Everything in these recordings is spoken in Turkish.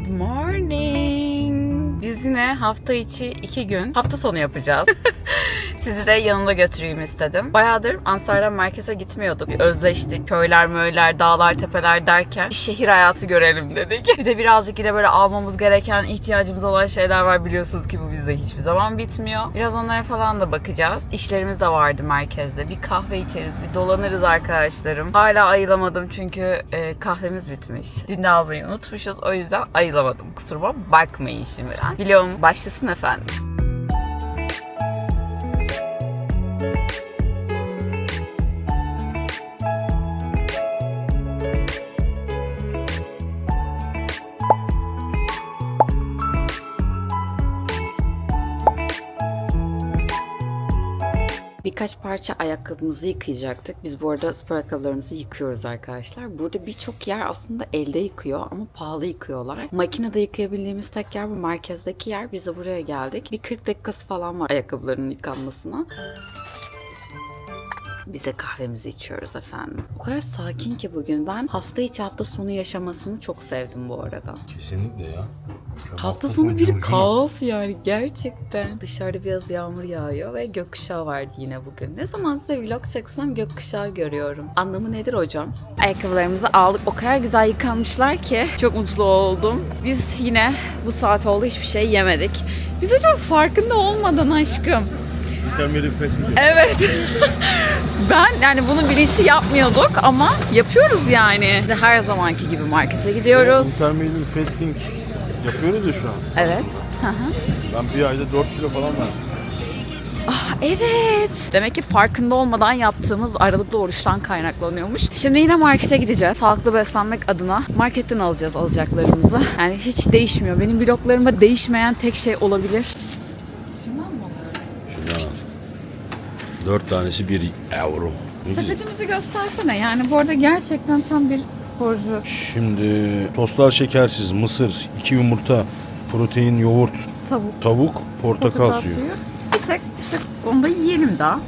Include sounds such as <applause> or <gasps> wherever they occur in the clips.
Good morning. Biz yine hafta içi iki gün hafta sonu yapacağız. <laughs> Sizi de yanımda götüreyim istedim. Bayağıdır Amsterdam merkeze gitmiyorduk. Bir özleştik. Köyler, möyler, dağlar, tepeler derken bir şehir hayatı görelim dedik. Bir de birazcık yine böyle almamız gereken, ihtiyacımız olan şeyler var biliyorsunuz ki bu bizde hiçbir zaman bitmiyor. Biraz onlara falan da bakacağız. İşlerimiz de vardı merkezde. Bir kahve içeriz, bir dolanırız arkadaşlarım. Hala ayılamadım çünkü e, kahvemiz bitmiş. Dün de almayı unutmuşuz. O yüzden ayılamadım. Kusuruma bakmayın şimdiden. Biliyorum başlasın efendim. Birkaç parça ayakkabımızı yıkayacaktık. Biz bu arada spor ayakkabılarımızı yıkıyoruz arkadaşlar. Burada birçok yer aslında elde yıkıyor ama pahalı yıkıyorlar. Makinede yıkayabildiğimiz tek yer bu merkezdeki yer. Biz de buraya geldik. Bir 40 dakikası falan var ayakkabıların yıkanmasına. Biz de kahvemizi içiyoruz efendim. O kadar sakin ki bugün. Ben hafta içi hafta sonu yaşamasını çok sevdim bu arada. Kesinlikle ya. Şu Hafta sonu bir kaos yani gerçekten. Dışarıda biraz yağmur yağıyor ve gökkuşağı vardı yine bugün. Ne zaman size vlog çeksem gökkuşağı görüyorum. Anlamı nedir hocam? Ayakkabılarımızı aldık. O kadar güzel yıkanmışlar ki çok mutlu oldum. Biz yine bu saat oldu hiçbir şey yemedik. Bize çok farkında olmadan aşkım. Mükemmel fesli. Evet. <laughs> ben yani bunu bilinçli yapmıyorduk ama yapıyoruz yani. Her zamanki gibi markete gidiyoruz. Intermittent fasting yapıyoruz ya şu an. Evet. Ben bir ayda 4 kilo falan verdim. Ah, evet. Demek ki farkında olmadan yaptığımız aralıklı oruçtan kaynaklanıyormuş. Şimdi yine markete gideceğiz. Sağlıklı beslenmek adına marketten alacağız alacaklarımızı. Yani hiç değişmiyor. Benim bloklarımda değişmeyen tek şey olabilir. 4 tanesi 1 euro. Ne güzel. Sepetimizi göstersene. Yani bu arada gerçekten tam bir sporcu. Şimdi tostlar şekersiz, mısır, 2 yumurta, protein, yoğurt, Tavuk. tavuk, portakal, suyu. Bir tek işte onu da yiyelim daha.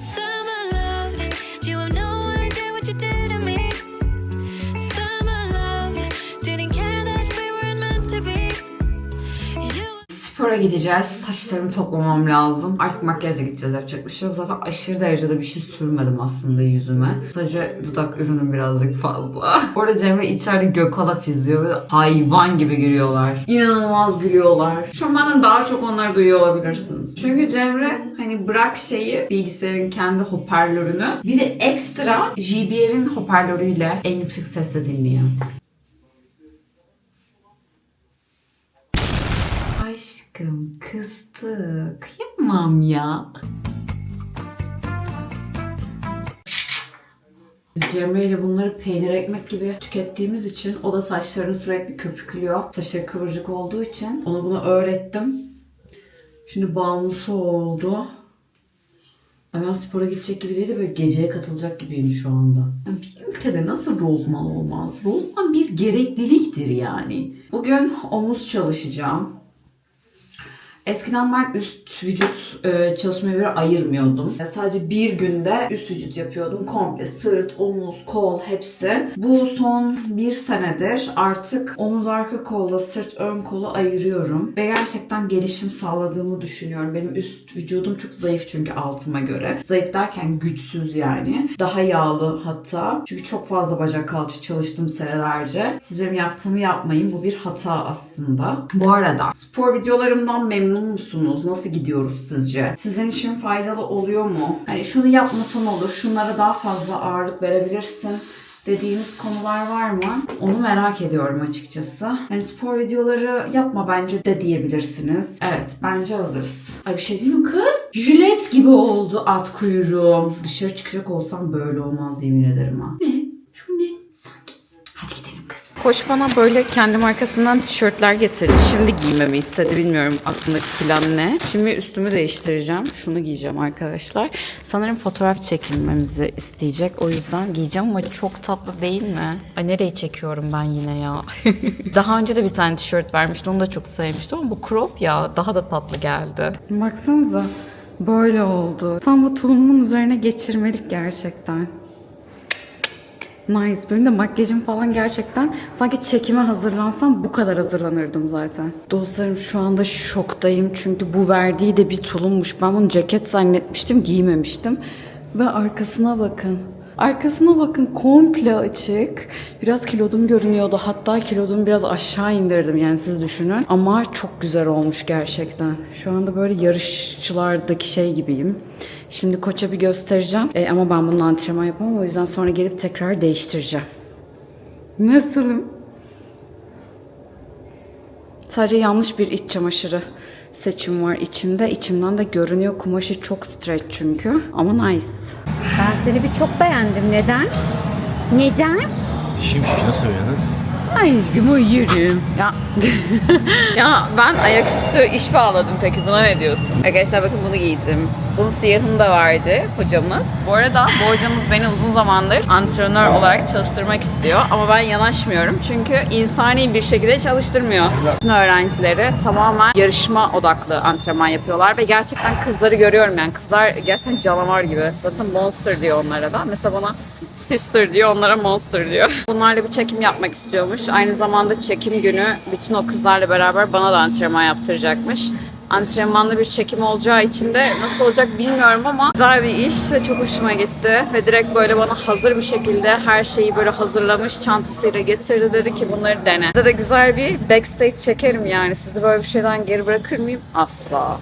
Spora gideceğiz. Saçlarımı toplamam lazım. Artık makyajla gideceğiz. Yapacak bir şey yok. Zaten aşırı derecede bir şey sürmedim aslında yüzüme. Sadece dudak ürünüm birazcık fazla. <laughs> Orada Cemre içeride gökala izliyor. Böyle hayvan gibi gülüyorlar. İnanılmaz gülüyorlar. Şu an benden daha çok onları duyuyor olabilirsiniz. Çünkü Cemre hani bırak şeyi bilgisayarın kendi hoparlörünü bir de ekstra JBL'in hoparlörüyle en yüksek sesle dinliyor. Aşkım kızdı. Kıyamam ya. Biz Cemre ile bunları peynir ekmek gibi tükettiğimiz için o da saçlarını sürekli köpüklüyor. Saçları kıvırcık olduğu için ona bunu öğrettim. Şimdi bağımlısı oldu. Hemen spora gidecek gibi değil de böyle geceye katılacak gibiyim şu anda. Bir ülkede nasıl rozman olmaz? Rozman bir gerekliliktir yani. Bugün omuz çalışacağım. Eskiden ben üst vücut e, çalışmaya göre ayırmıyordum. Ya Sadece bir günde üst vücut yapıyordum. Komple sırt, omuz, kol hepsi. Bu son bir senedir artık omuz arka kolla sırt ön kolu ayırıyorum. Ve gerçekten gelişim sağladığımı düşünüyorum. Benim üst vücudum çok zayıf çünkü altıma göre. Zayıf derken güçsüz yani. Daha yağlı hatta. Çünkü çok fazla bacak kalça çalıştım senelerce. Siz benim yaptığımı yapmayın. Bu bir hata aslında. Bu arada spor videolarımdan memnun musunuz? Nasıl gidiyoruz sizce? Sizin için faydalı oluyor mu? Hani şunu yapmasan olur. Şunlara daha fazla ağırlık verebilirsin dediğiniz konular var mı? Onu merak ediyorum açıkçası. Yani spor videoları yapma bence de diyebilirsiniz. Evet bence hazırız. Ay bir şey değil mi kız? Jilet gibi oldu at kuyruğum. Dışarı çıkacak olsam böyle olmaz yemin ederim ha. Ne? Koç bana böyle kendi markasından tişörtler getirdi. Şimdi giymemi istedi. Bilmiyorum aklındaki plan ne. Şimdi üstümü değiştireceğim. Şunu giyeceğim arkadaşlar. Sanırım fotoğraf çekilmemizi isteyecek. O yüzden giyeceğim ama çok tatlı değil mi? Ay nereye çekiyorum ben yine ya? <laughs> Daha önce de bir tane tişört vermişti. Onu da çok sevmiştim ama bu crop ya daha da tatlı geldi. Baksanıza. Böyle oldu. Tam bu tulumun üzerine geçirmelik gerçekten. Nice. Benim de makyajım falan gerçekten sanki çekime hazırlansam bu kadar hazırlanırdım zaten. Dostlarım şu anda şoktayım çünkü bu verdiği de bir tulummuş. Ben bunu ceket zannetmiştim, giymemiştim. Ve arkasına bakın. Arkasına bakın komple açık. Biraz kilodum görünüyordu. Hatta kilodumu biraz aşağı indirdim yani siz düşünün. Ama çok güzel olmuş gerçekten. Şu anda böyle yarışçılardaki şey gibiyim. Şimdi koça bir göstereceğim. E, ama ben bunun antrenman yapamam. O yüzden sonra gelip tekrar değiştireceğim. Nasılım? Sadece yanlış bir iç çamaşırı seçim var içimde. İçimden de görünüyor. Kumaşı çok stretch çünkü. Ama nice. Ben seni bir çok beğendim. Neden? Neden? Dişim şiş nasıl beğendin? Aşkım uyuyorum. Ya. <laughs> ya ben ayaküstü iş bağladım peki buna ne diyorsun? Arkadaşlar bakın bunu giydim. Bunun siyahını da vardı hocamız. Bu arada bu hocamız beni uzun zamandır antrenör olarak çalıştırmak istiyor. Ama ben yanaşmıyorum çünkü insani bir şekilde çalıştırmıyor. Bütün öğrencileri tamamen yarışma odaklı antrenman yapıyorlar ve gerçekten kızları görüyorum yani kızlar gerçekten canavar gibi. Zaten monster diyor onlara da. Mesela bana sister diyor, onlara monster diyor. Bunlarla bir çekim yapmak istiyormuş. Aynı zamanda çekim günü bütün o kızlarla beraber bana da antrenman yaptıracakmış. Antrenmanlı bir çekim olacağı için de nasıl olacak bilmiyorum ama güzel bir iş ve çok hoşuma gitti. Ve direkt böyle bana hazır bir şekilde her şeyi böyle hazırlamış çantasıyla getirdi dedi ki bunları dene. Size de güzel bir backstage çekerim yani. Sizi böyle bir şeyden geri bırakır mıyım? Asla.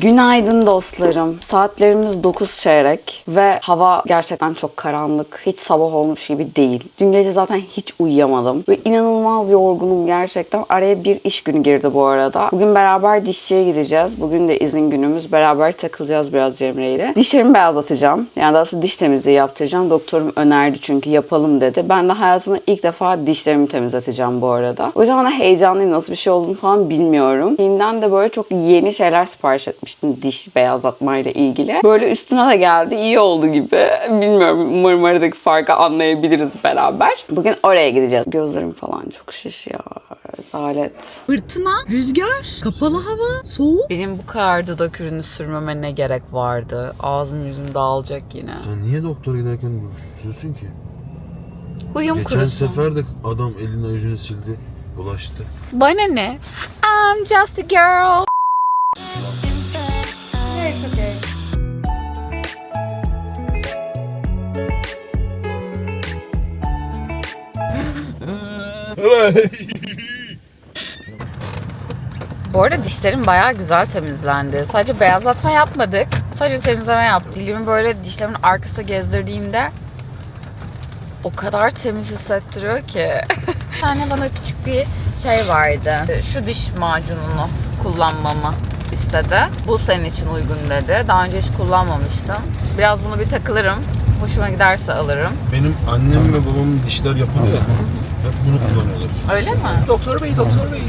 Günaydın dostlarım. Saatlerimiz 9 çeyrek ve hava gerçekten çok karanlık. Hiç sabah olmuş gibi değil. Dün gece zaten hiç uyuyamadım. Ve inanılmaz yorgunum gerçekten. Araya bir iş günü girdi bu arada. Bugün beraber dişçiye gideceğiz. Bugün de izin günümüz. Beraber takılacağız biraz Cemre ile. Dişlerimi beyazlatacağım. Yani daha sonra diş temizliği yaptıracağım. Doktorum önerdi çünkü yapalım dedi. Ben de hayatımda ilk defa dişlerimi temizleteceğim bu arada. O yüzden bana heyecanlıyım. Nasıl bir şey olduğunu falan bilmiyorum. Çin'den de böyle çok yeni şeyler sipariş etmiştim diş beyazlatmayla ilgili. Böyle üstüne de geldi. iyi oldu gibi. Bilmiyorum. Umarım aradaki farkı anlayabiliriz beraber. Bugün oraya gideceğiz. Gözlerim falan çok şişiyor. Zalet. Fırtına, rüzgar, kapalı hava, soğuk. Benim bu kadar dudak ürünü sürmeme ne gerek vardı? Ağzım yüzüm dağılacak yine. Sen niye doktora giderken duruşuyorsun ki? Huyum Geçen kurusun. sefer de adam eline yüzünü sildi. Bulaştı. Bana ne? I'm just a girl. <laughs> Bu arada dişlerim bayağı güzel temizlendi. Sadece beyazlatma yapmadık. Sadece temizleme yaptık. Dilimi böyle dişlerimin arkasına gezdirdiğimde o kadar temiz hissettiriyor ki. <laughs> Bir tane bana küçük bir şey vardı. Şu diş macununu kullanmamı istedi. Bu senin için uygun dedi. Daha önce hiç kullanmamıştım. Biraz bunu bir takılırım. Hoşuma giderse alırım. Benim annem ve babamın dişler yapılıyor bunu kullanıyorlar. Öyle mi? Doktor bey, doktor bey.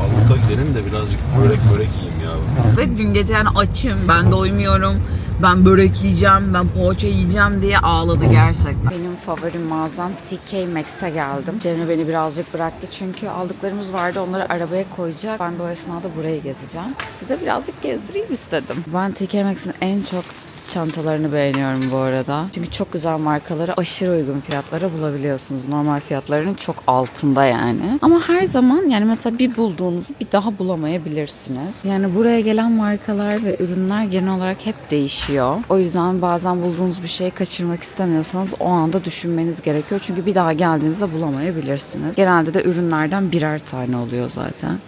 Avrupa gidelim de birazcık börek börek yiyeyim ya. Ve dün gece yani açım, ben doymuyorum, ben börek yiyeceğim, ben poğaça yiyeceğim diye ağladı gerçekten. Benim favori mağazam TK Maxx'e geldim. Cemre beni birazcık bıraktı çünkü aldıklarımız vardı onları arabaya koyacak. Ben de o esnada burayı gezeceğim. Size birazcık gezdireyim istedim. Ben TK Maxx'in en çok çantalarını beğeniyorum bu arada. Çünkü çok güzel markaları aşırı uygun fiyatlara bulabiliyorsunuz. Normal fiyatlarının çok altında yani. Ama her zaman yani mesela bir bulduğunuzu bir daha bulamayabilirsiniz. Yani buraya gelen markalar ve ürünler genel olarak hep değişiyor. O yüzden bazen bulduğunuz bir şeyi kaçırmak istemiyorsanız o anda düşünmeniz gerekiyor. Çünkü bir daha geldiğinizde bulamayabilirsiniz. Genelde de ürünlerden birer tane oluyor zaten.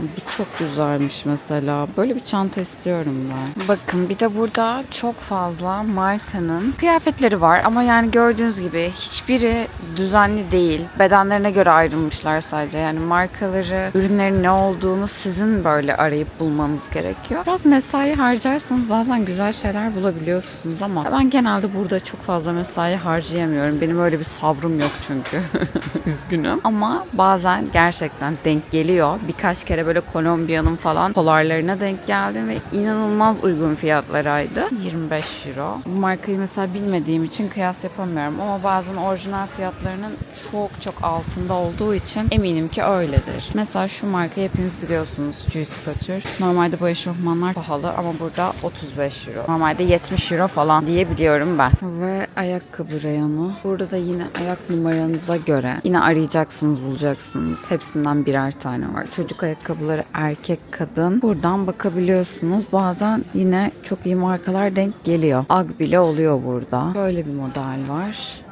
Bu çok güzelmiş mesela. Böyle bir çanta istiyorum ben. Bakın bir de burada çok fazla markanın kıyafetleri var ama yani gördüğünüz gibi hiçbiri düzenli değil. Bedenlerine göre ayrılmışlar sadece. Yani markaları, ürünlerin ne olduğunu sizin böyle arayıp bulmanız gerekiyor. Biraz mesai harcarsanız bazen güzel şeyler bulabiliyorsunuz ama ben genelde burada çok fazla mesai harcayamıyorum. Benim öyle bir sabrım yok çünkü. <laughs> Üzgünüm. Ama bazen gerçekten denk geliyor. Birkaç kere böyle Kolombiya'nın falan polarlarına denk geldim ve inanılmaz uygun fiyatlaraydı. 25 euro. Bu markayı mesela bilmediğim için kıyas yapamıyorum ama bazen orijinal fiyatlarının çok çok altında olduğu için eminim ki öyledir. Mesela şu markayı hepiniz biliyorsunuz. Juicy Couture. Normalde bu eşofmanlar pahalı ama burada 35 euro. Normalde 70 euro falan diyebiliyorum ben. Ve ayakkabı reyonu. Burada da yine ayak numaranıza göre yine arayacaksınız bulacaksınız. Hepsinden birer tane var. Çocuk ayakkabıları erkek kadın. Buradan bakabiliyorsunuz. Bazen yine çok iyi markalar denk geliyor. Ag bile oluyor burada. Böyle bir model var.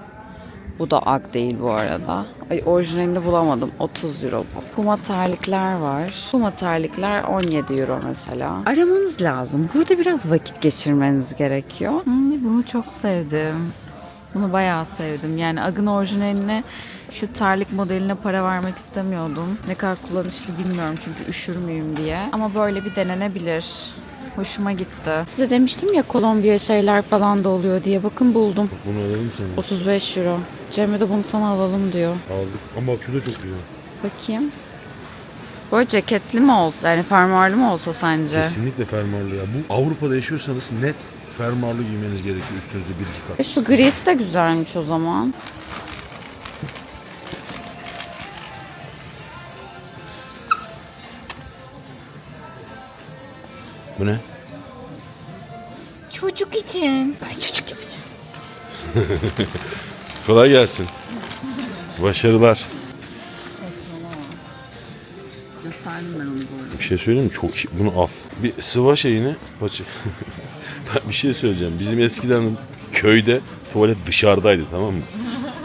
Bu da Ag değil bu arada. Ay, orijinalini bulamadım. 30 euro bu. Puma terlikler var. Puma terlikler 17 euro mesela. Aramanız lazım. Burada biraz vakit geçirmeniz gerekiyor. Hmm, bunu çok sevdim. Bunu bayağı sevdim. Yani Ag'ın orijinaline şu terlik modeline para vermek istemiyordum. Ne kadar kullanışlı bilmiyorum çünkü üşür müyüm diye. Ama böyle bir denenebilir. Hoşuma gitti. Size demiştim ya Kolombiya şeyler falan da oluyor diye. Bakın buldum. Bunu alalım sana. 35 euro. Cemre de bunu sana alalım diyor. Aldık. Ama bak şurada çok güzel. Bakayım. Böyle ceketli mi olsa yani fermuarlı mı olsa sence? Kesinlikle fermuarlı ya. Bu Avrupa'da yaşıyorsanız net fermuarlı giymeniz gerekiyor üstünüze bir iki kat. E şu grisi de güzelmiş o zaman. Bu ne? Çocuk için. Ben çocuk yapacağım. <laughs> Kolay gelsin. Başarılar. Gösterdim ben onu bu arada. Bir şey söyleyeyim mi? Çok iyi. Bunu al. Bir sıva şeyini. Paçı. <laughs> Ben bir şey söyleyeceğim. Bizim eskiden köyde tuvalet dışarıdaydı tamam mı?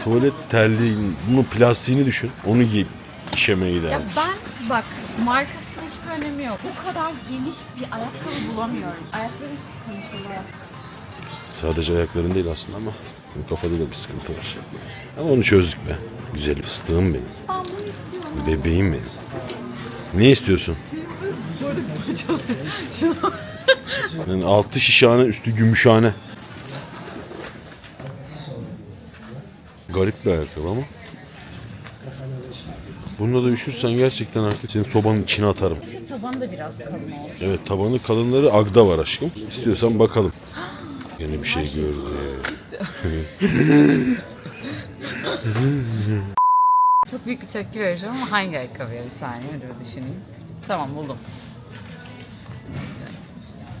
Tuvalet terliğin, bunun plastiğini düşün. Onu giy işemeye Ya giderdik. ben bak markasının hiçbir önemi yok. Bu kadar geniş bir ayakkabı bulamıyorum. Ayakları sıkıntılı. Sadece ayakların değil aslında ama kafada da bir sıkıntı var. Ama onu çözdük be. Güzel fıstığım benim. Ben bunu istiyorum. Bebeğim benim. Ne istiyorsun? yani altı şişhane üstü gümüşhane. Garip bir ayakkabı ama. Bununla da üşürsen gerçekten artık seni sobanın içine atarım. İşte tabanı da biraz kalın olsun. Evet tabanı kalınları Agda var aşkım. İstiyorsan bakalım. Yeni bir şey gördü. <laughs> Çok büyük bir tepki vereceğim ama hangi ayakkabıya bir saniye hadi bir düşüneyim. Tamam buldum.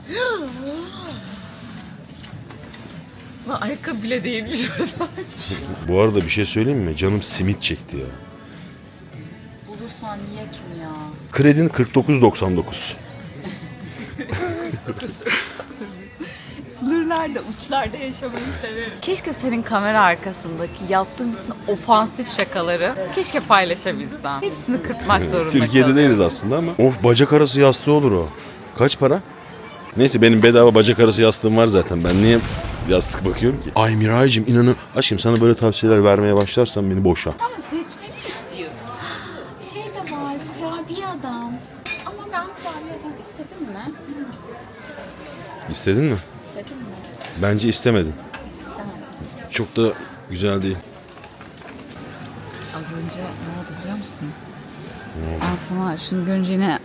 <gasps> Lan ayakkabı bile değilmiş orada. Bu arada bir şey söyleyeyim mi? Canım simit çekti ya. Bulursan yiyek mi ya? Kredin 49.99. Sınırlarda, uçlarda yaşamayı severim. Keşke senin kamera arkasındaki yaptığın bütün ofansif şakaları keşke paylaşabilsem. Hepsini kırpmak zorunda Türkiye'de kalıyorum. değiliz aslında ama. Of bacak arası yastığı olur o. Kaç para? Neyse benim bedava bacak arası yastığım var zaten. Ben niye yastık bakıyorum ki? Ay Miray'cığım inanın. Aşkım sana böyle tavsiyeler vermeye başlarsam beni boşa. Ama seçmeni istiyorsun. Şey de var, kurabiye adam. Ama ben kurabiye adam istedim mi? İstedin mi? İstedim mi? Bence istemedin. İstemedim. Çok da güzel değil. Az önce ne oldu biliyor musun? Ben sana şunu görünce yine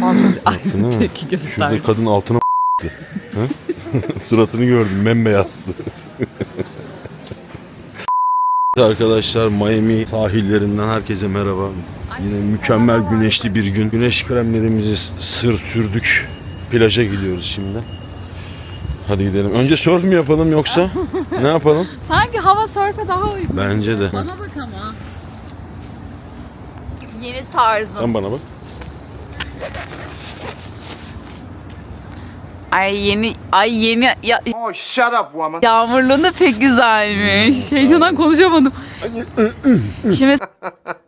fazla bir mi? tepki gösterdim. Şurada kadın altına? <laughs> <laughs> Suratını gördüm bembeyazdı. <laughs> Arkadaşlar Miami sahillerinden herkese merhaba. Yine mükemmel güneşli bir gün. Güneş kremlerimizi sır sürdük. Plaja gidiyoruz şimdi. Hadi gidelim. Önce surf mu yapalım yoksa ne yapalım? <laughs> Sanki hava sörfe daha uygun. Bence de. Bana bak ama. Yeni tarzım. Sen bana bak. Ay yeni, ay yeni ya, Oh, shut up, woman. yağmurluğun da pek güzelmiş. Heyecandan konuşamadım. Şimdi <laughs>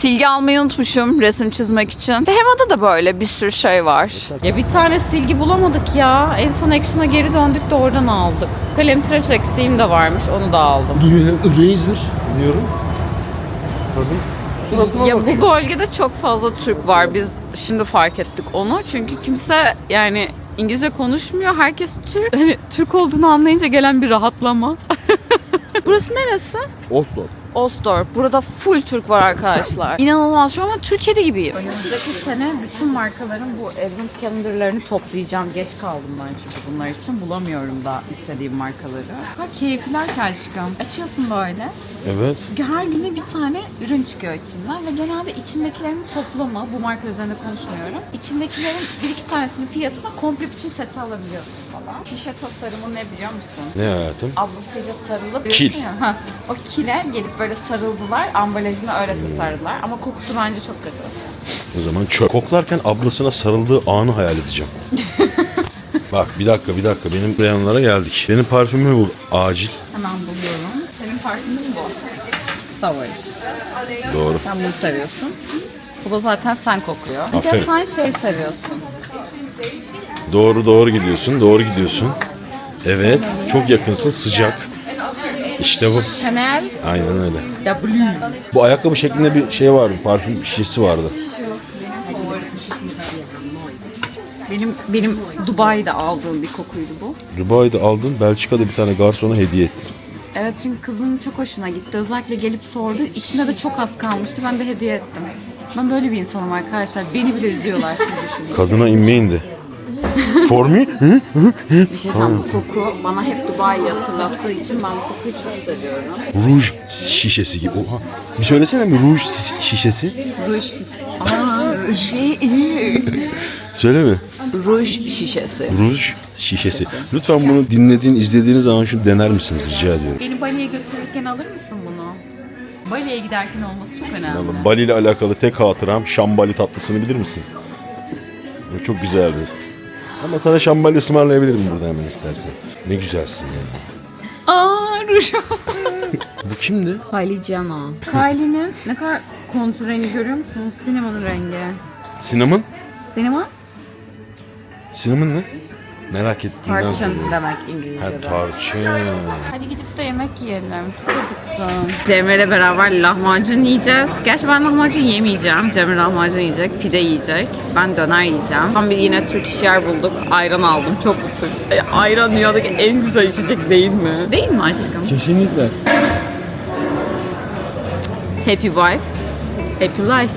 Silgi almayı unutmuşum resim çizmek için. Hemada da böyle bir sürü şey var. Ya bir tane silgi bulamadık ya. En son Action'a geri döndük de oradan aldık. Kalem tıraş eksiğim de varmış onu da aldım. Do you have eraser? Diyorum. Tabii. Suratıma Ya bakıyor. bu bölgede çok fazla Türk var. Biz şimdi fark ettik onu. Çünkü kimse yani İngilizce konuşmuyor. Herkes Türk. Hani Türk olduğunu anlayınca gelen bir rahatlama. <laughs> Burası neresi? Oslo. Ostor. Burada full Türk var arkadaşlar. İnanılmaz şu an ama Türkiye'de gibiyim. Önümüzdeki sene bütün markaların bu event calendarlarını toplayacağım. Geç kaldım ben çünkü bunlar için. Bulamıyorum da istediğim markaları. Ha keyifler ki aşkım. Açıyorsun böyle. Evet. Her güne bir tane ürün çıkıyor içinden ve genelde içindekilerin toplamı, bu marka üzerinde konuşmuyorum. İçindekilerin bir iki tanesinin fiyatına komple bütün seti alabiliyorsun falan. Şişe tasarımı ne biliyor musun? Ne hayatım? ablasıyla sarılıp Kil. ya, ha, o kile gelip böyle sarıldılar. Ambalajını öyle tasarladılar. Ama kokusu bence çok kötü. O zaman çöp. Koklarken ablasına sarıldığı anı hayal edeceğim. <laughs> Bak bir dakika bir dakika benim beyanlara geldik. Benim parfümümü bul acil. Hemen buluyorum. Senin parfümün bu. Savage. Doğru. Sen bunu seviyorsun. Bu da zaten sen kokuyor. Bir Aferin. de sen şey seviyorsun. Doğru doğru gidiyorsun. Doğru gidiyorsun. Evet. Çok yakınsın. Sıcak. İşte bu. Chanel Aynen öyle. W. Bu ayakkabı şeklinde bir şey vardı. Parfüm şişesi vardı. Benim benim Dubai'de aldığım bir kokuydu bu. Dubai'de aldın. Belçika'da bir tane garsona hediye ettin. Evet çünkü kızın çok hoşuna gitti. Özellikle gelip sordu. İçinde de çok az kalmıştı. Ben de hediye ettim. Ben böyle bir insanım arkadaşlar. Beni bile üzüyorlar siz düşünün. Kadına inmeyin de. For me? Bir şey söyleyeceğim. Bu koku bana hep Dubai'yi hatırlattığı için ben bu kokuyu çok seviyorum. Ruj şişesi gibi. Oha. Bir söylesene mi ruj şişesi? Ruj Aa, şey, Söyle mi? ruj şişesi. Ruj şişesi. Lütfen bunu dinlediğin, izlediğiniz zaman şunu dener misiniz rica ediyorum. Beni Bali'ye götürürken alır mısın bunu? Bali'ye giderken olması çok önemli. Bali ile alakalı tek hatıram şambali tatlısını bilir misin? Çok güzeldi. Ama sana şambali ısmarlayabilirim burada hemen istersen. Ne güzelsin ya. Aa ruj. Bu kimdi? Kylie Jenner. Kylie'nin ne kadar kontur rengi görüyor musunuz? Cinnamon rengi. Cinnamon? Cinnamon? Cinnamon ne? Merak ettiğimden Tarçın demek Ha İngilizce'de. tarçın. Hadi gidip de yemek yiyelim. Çok acıktım. Cemre'yle beraber lahmacun yiyeceğiz. Gerçi ben lahmacun yemeyeceğim. Cemre lahmacun yiyecek, pide yiyecek. Ben döner yiyeceğim. Tam bir yine Türk iş yer bulduk. Ayran aldım. Çok mutluyum. E, Ayran dünyadaki en güzel içecek değil mi? Değil mi aşkım? Kesinlikle. Happy wife, happy life.